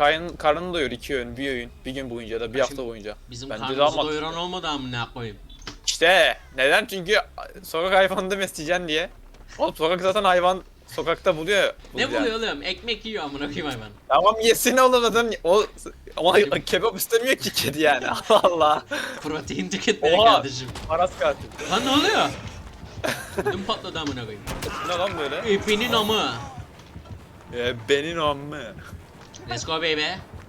karın, karnını doyur iki öğün, bir öğün, bir gün boyunca da bir hafta boyunca. Bizim Bence daha karnımızı mantıklı. doyuran olmadı amına koyayım. İşte neden? Çünkü sokak hayvanını besleyeceksin diye. Oğlum sokak zaten hayvan sokakta buluyor. Ne buluyor oğlum? Ekmek yiyor amına koyayım hayvan. Tamam yesin oğlum adam. O, ama kebap istemiyor ki kedi yani. Allah Allah. Protein tüketmeye Oha. kardeşim. Paras katil. Lan ne oluyor? Ödüm patladı amına koyayım. Ne lan böyle? Epenin amı. Ee, benim amma. Let's go baby.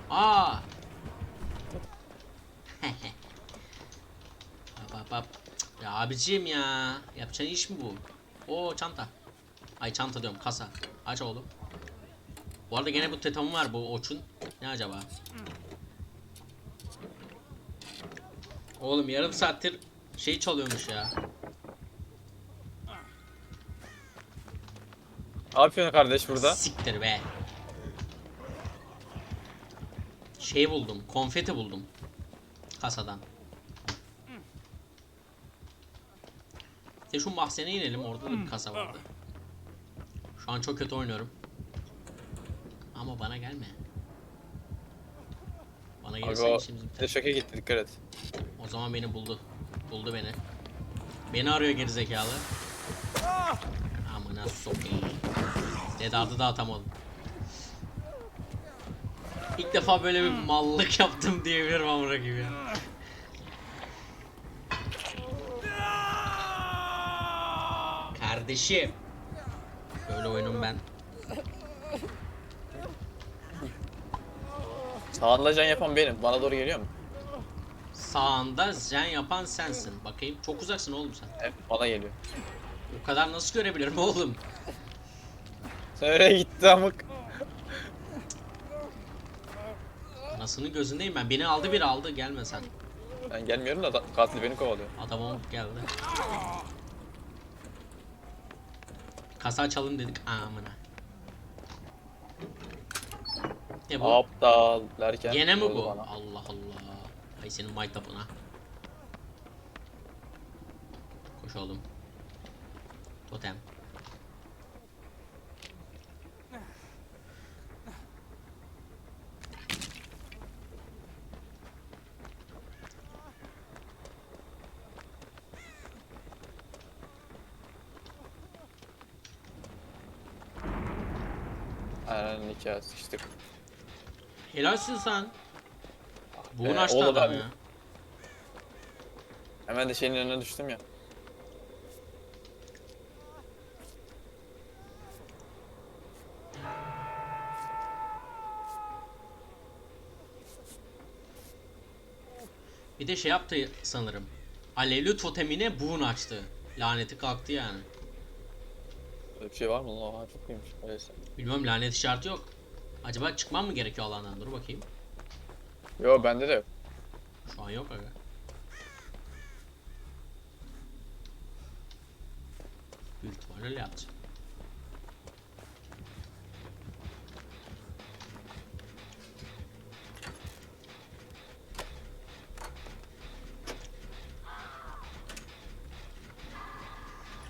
Aa. hop hop hop. Ya abicim ya. Yapacağın iş mi bu? Oo çanta. Ay çanta diyorum kasa. Aç oğlum. Bu arada gene bu tetamı var bu oçun. Ne acaba? Oğlum yarım saattir şey çalıyormuş ya. Ne yapıyorsun kardeş burada? Siktir be. Şey buldum. Konfeti buldum. Kasadan. De şu mahzene inelim. Orada da bir kasa vardı. Şu an çok kötü oynuyorum. Ama bana gelme. Bana gelirsen Aga biter. bir de şaka gitti dikkat et. O zaman beni buldu. Buldu beni. Beni arıyor gerizekalı. Amına sokayım. Dedardı da atamadım. İlk defa böyle bir mallık yaptım diyebilirim amına gibi ya. Kardeşim. Böyle oyunum ben. Sağında can yapan benim. Bana doğru geliyor mu? Sağında zen yapan sensin. Bakayım çok uzaksın oğlum sen. Evet bana geliyor. O kadar nasıl görebilirim oğlum? Nereye gitti amık? Anasının gözündeyim ben. Beni aldı bir aldı gelme sen. Ben gelmiyorum da katil beni kovalıyor. Adam olup geldi. Kasa açalım dedik amına. Ne bu? Aptal derken. Yine mi bu? bana. Allah Allah. Ay senin maytapına. Koş oğlum. Totem. Aynen nikah sıçtık. Helalsin sen. Buğun Ee, açtı oğlum adam ben- ya. Hemen de şeyin önüne düştüm ya. Bir de şey yaptı sanırım. Alevli totemine buğun açtı. Laneti kalktı yani. Öyle bir şey var mı lan? Oha çok iyiymiş. Öyleyse. Bilmiyorum lanet işareti yok. Acaba çıkmam mı gerekiyor alandan? Dur bakayım. Yo bende de yok. Şu an yok aga. Büyük ihtimalle öyle.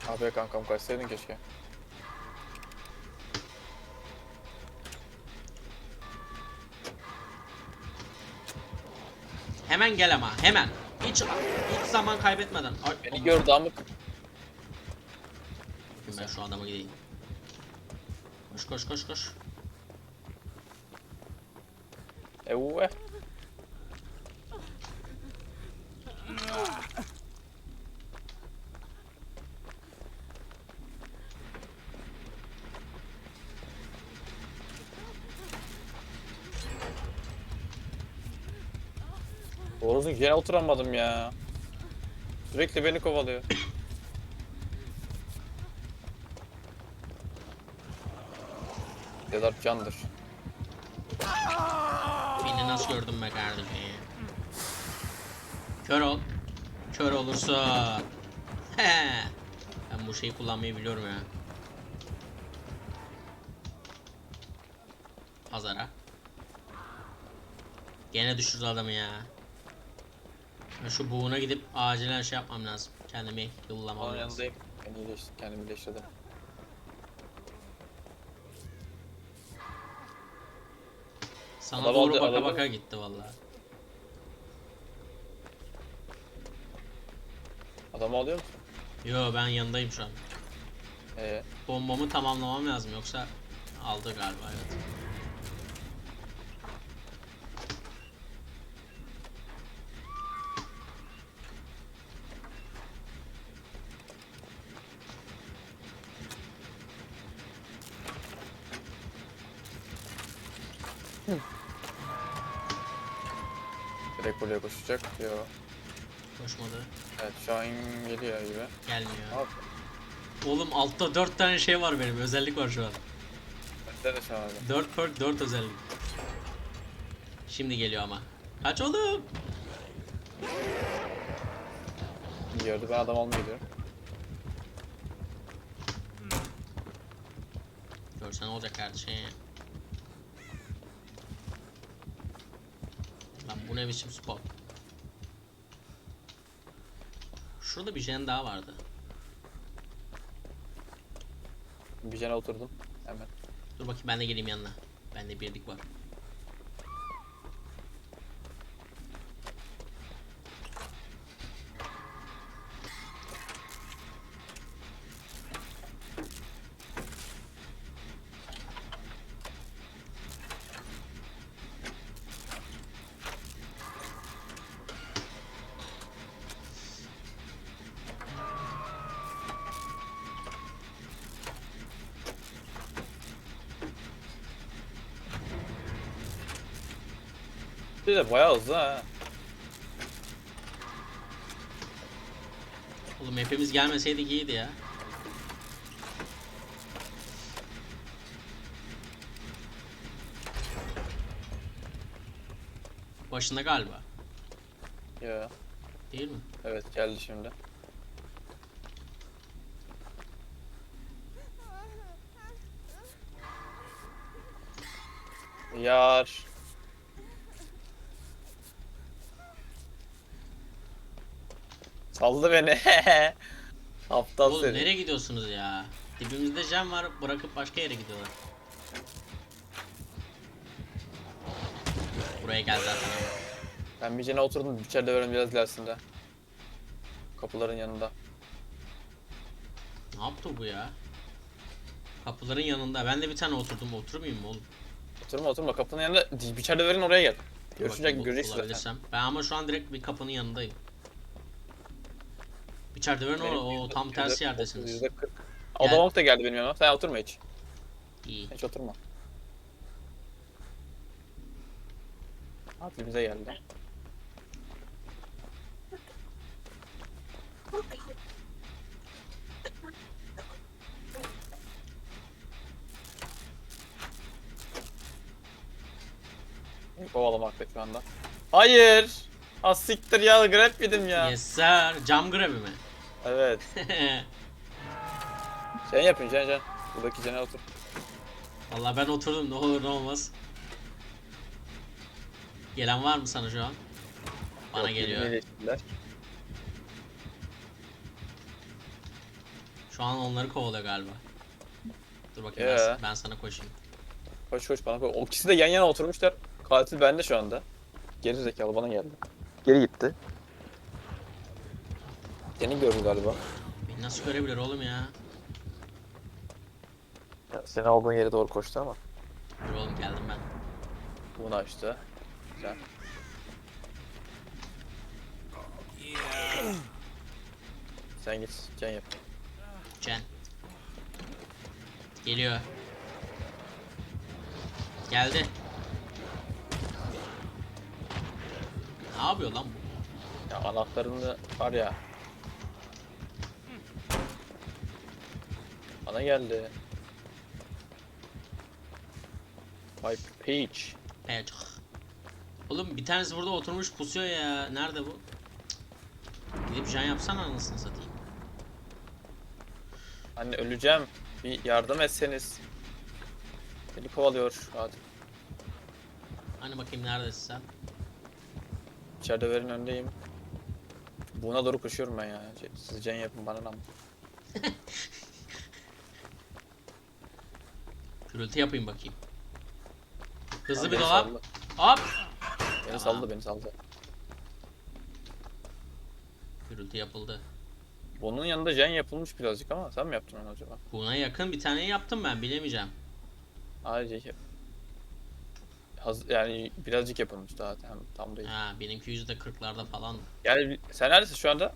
Abi kankam kaçsaydın keşke. Hemen gel ama hemen. Hiç hiç zaman kaybetmeden. Ay, Beni gördü amık. Ben şu adama gideyim. Koş koş koş koş. Eee. Doğrusu yere oturamadım ya. Sürekli beni kovalıyor. Dedar candır. Beni nasıl gördün be kardeşim? Kör ol. Kör olursun. He. Ben bu şeyi kullanmayı biliyorum ya. Pazara. Gene düşürdü adamı ya. Ben şu buğuna gidip acilen şey yapmam lazım. Kendimi yıllamam Onun lazım. yanındayım. Ben iyileştim, kendimi iyileştirdim. Sana Adam doğru aldı- baka aldı. baka gitti vallahi. Adamı alıyor musun? Yo ben yanındayım şu an. Ee, Bombamı tamamlamam lazım yoksa aldı galiba evet. Direkt buraya koşacak. Yo. Koşmadı. Evet an geliyor gibi. Gelmiyor. Hop. Oğlum altta 4 tane şey var benim. Özellik var şu an. Bende de öyle. 4 perk 4 özellik. Şimdi geliyor ama. Kaç oğlum? Gördü ben adam almaya gidiyorum. Görsen olacak kardeşim. Lan bu ne biçim spot? Şurada bir jen daha vardı. Bir jene oturdum. Hemen. Dur bakayım ben de geleyim yanına. Bende birlik var. Bir de bayağı hızlı ha. Oğlum hepimiz gelmeseydik iyiydi ya. Başında galiba. Ya. Değil mi? Evet geldi şimdi. Yar. Saldı beni. Aptal Oğlum seni. nereye gidiyorsunuz ya? Dibimizde jam var bırakıp başka yere gidiyorlar. Buraya gel zaten. Ben bir cene oturdum içeride böyle biraz ilerisinde. Kapıların yanında. Ne yaptı bu ya? Kapıların yanında. Ben de bir tane oturdum. Oturmayayım mı oğlum? Oturma oturma kapının yanında. İçeride verin oraya gel. Bu- göreceksin zaten. Ben ama şu an direkt bir kapının yanındayım. Bir çerdeverin o, o tam tersi yerdesiniz. yüzde kırk. Gel. Odamak da geldi benim yanıma. Sen oturma hiç. İyi. Hiç oturma. Abi bize geldi. Kovalamakta şu anda. Hayır. Az siktir ya grab yedim ya. Yes sir. Cam grebi mi? Evet. Sen yapın Can Can. Buradaki Can'a otur. Vallahi ben oturdum ne olur ne olmaz. Gelen var mı sana şu an? Bana Yok, geliyor. Şu an onları kovalıyor galiba. Dur bakayım Ya. ben, ben sana koşayım. Koş koş bana koş. O ikisi de yan yana oturmuşlar. Katil bende şu anda. Geri zekalı bana geldi. Geri gitti. Seni gördü galiba. Beni nasıl görebilir oğlum ya? Ya, seni aldığın yere doğru koştu ama. Dur oğlum geldim ben. Bunu açtı. Güzel. Sen git, can yap. Cen. Geliyor. Geldi. Ne yapıyor lan bu? Ya anahtarını var ya. Bana geldi. Pipe Peach. Pecik. Oğlum bir tanesi burada oturmuş pusuyor ya. Nerede bu? Gidip jan yapsana anasını satayım. Anne öleceğim. Bir yardım etseniz. Beni kovalıyor hadi. Hani bakayım neredesin sen? İçeride verin öndeyim. Buna doğru koşuyorum ben ya. Siz can yapın bana lan. Gürültü yapayım bakayım. Hızlı Abi bir beni dolap. salla. Hop. Beni saldı beni saldı. Gürültü yapıldı. Bunun yanında jen yapılmış birazcık ama sen mi yaptın onu acaba? Buna yakın bir tane yaptım ben bilemeyeceğim. Ayrıca yap- Haz, yani birazcık yapılmış daha tam, tam değil. Ha benimki yüzde kırklarda falan. Gel sen neredesin şu anda?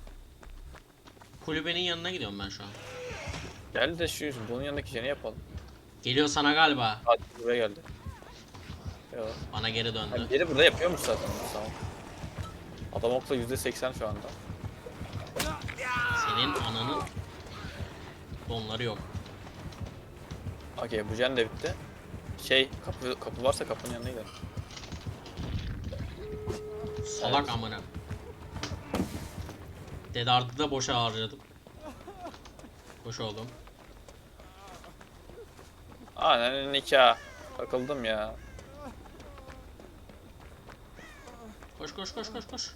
Kulübenin yanına gidiyorum ben şu an. Gel de şu bunun yanındaki jeni yapalım. Geliyor sana galiba. Hadi buraya geldi. Yok. Bana geri Yani döndü. geri burada yapıyormuş zaten. Tamam. Adam okla %80 şu anda. Senin ananın donları yok. Okey bu jen de bitti. Şey kapı kapı varsa kapının yanına gidelim. Salak Evet. amına. Dedardı da boşa harcadım. Boş oldum. Aa nikah. Takıldım ya. Koş koş koş koş koş.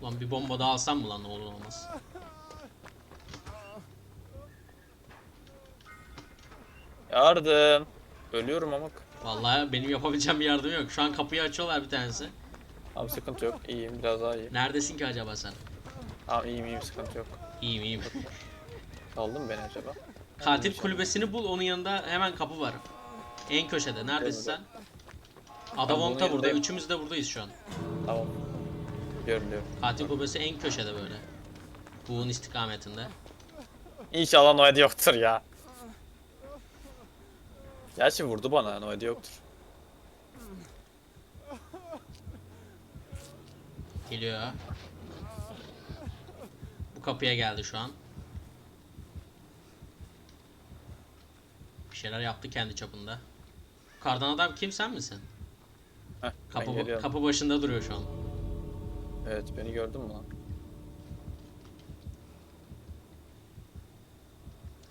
Ulan bir bomba daha alsam mı lan ne olur olmaz. Yardım. Ölüyorum amık. Vallahi benim yapabileceğim bir yardım yok. Şu an kapıyı açıyorlar bir tanesi. Abi sıkıntı yok. İyiyim biraz daha iyi. Neredesin ki acaba sen? Tamam iyiyim iyiyim sıkıntı yok. İyiyim iyiyim. Saldın mı beni acaba? Katil kulübesini bul onun yanında hemen kapı var. En köşede. Neredesin sen? Adavont da bunun burada. yanındayım. Üçümüz de buradayız şu an. Tamam. Biliyorum biliyorum. Katil kulübesi en köşede böyle. Buğun istikametinde. İnşallah Noedi yoktur ya. Gerçi vurdu bana Noedi yoktur. Geliyor. Bu kapıya geldi şu an. Şeyler yaptı kendi çapında. Kardan adam kim sen misin? Heh, Kapı, geliyorum. kapı başında duruyor şu an. Evet beni gördün mü lan?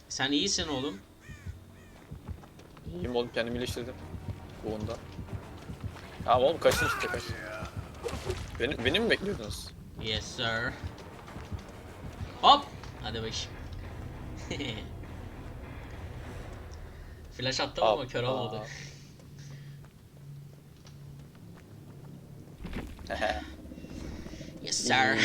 Sen iyisin oğlum. İyiyim oğlum kendimi iyileştirdim. Buğunda. Tamam oğlum kaçın işte kaç. Beni, beni mi bekliyordunuz? Yes sir. Hop. Hadi bakayım. Flash attım ama kör olmadı. Yes sir.